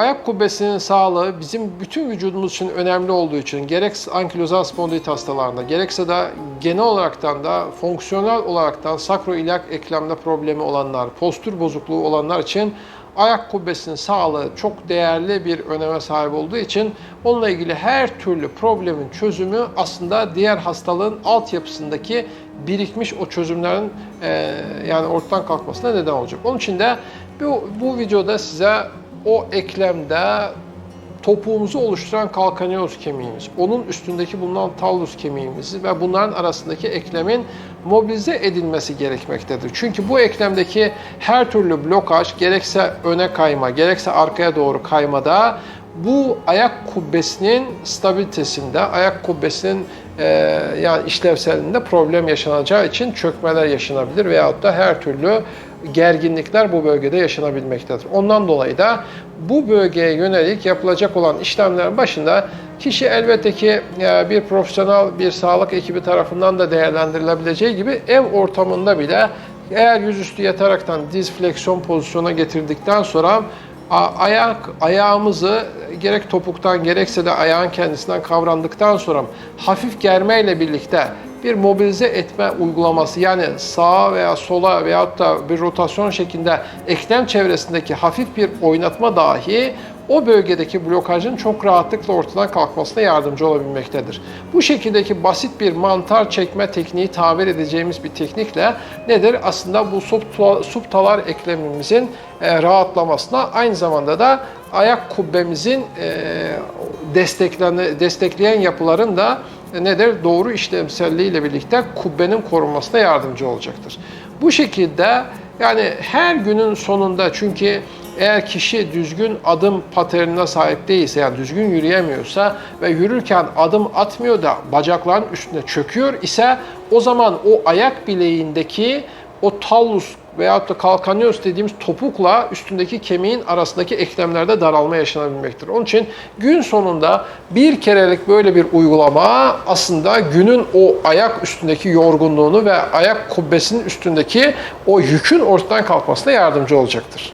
Ayak kubbesinin sağlığı bizim bütün vücudumuz için önemli olduğu için gerek ankilozal spondilit hastalarında gerekse de genel olaraktan da fonksiyonel olaraktan sakroiliak eklemde problemi olanlar, postür bozukluğu olanlar için ayak kubbesinin sağlığı çok değerli bir öneme sahip olduğu için onunla ilgili her türlü problemin çözümü aslında diğer hastalığın altyapısındaki birikmiş o çözümlerin e, yani ortadan kalkmasına neden olacak. Onun için de bu, bu videoda size o eklemde topuğumuzu oluşturan kalkaneus kemiğimiz, onun üstündeki bulunan tallus kemiğimiz ve bunların arasındaki eklemin mobilize edilmesi gerekmektedir. Çünkü bu eklemdeki her türlü blokaj gerekse öne kayma, gerekse arkaya doğru kaymada bu ayak kubbesinin stabilitesinde, ayak kubbesinin e, yani işlevselliğinde problem yaşanacağı için çökmeler yaşanabilir veyahut da her türlü gerginlikler bu bölgede yaşanabilmektedir. Ondan dolayı da bu bölgeye yönelik yapılacak olan işlemlerin başında kişi elbette ki e, bir profesyonel bir sağlık ekibi tarafından da değerlendirilebileceği gibi ev ortamında bile eğer yüzüstü yataraktan diz fleksiyon pozisyona getirdikten sonra ayak ayağımızı gerek topuktan gerekse de ayağın kendisinden kavrandıktan sonra hafif germeyle birlikte bir mobilize etme uygulaması yani sağa veya sola veyahut da bir rotasyon şeklinde eklem çevresindeki hafif bir oynatma dahi o bölgedeki blokajın çok rahatlıkla ortadan kalkmasına yardımcı olabilmektedir. Bu şekildeki basit bir mantar çekme tekniği tabir edeceğimiz bir teknikle nedir? Aslında bu subta- subtalar eklemimizin e, rahatlamasına aynı zamanda da ayak kubbemizin e, destekleyen yapıların da nedir? Doğru işlemselliği ile birlikte kubbenin korunmasına yardımcı olacaktır. Bu şekilde yani her günün sonunda çünkü eğer kişi düzgün adım paternine sahip değilse yani düzgün yürüyemiyorsa ve yürürken adım atmıyor da bacakların üstüne çöküyor ise o zaman o ayak bileğindeki o tallus veyahut da kalkaneus dediğimiz topukla üstündeki kemiğin arasındaki eklemlerde daralma yaşanabilmektir. Onun için gün sonunda bir kerelik böyle bir uygulama aslında günün o ayak üstündeki yorgunluğunu ve ayak kubbesinin üstündeki o yükün ortadan kalkmasına yardımcı olacaktır.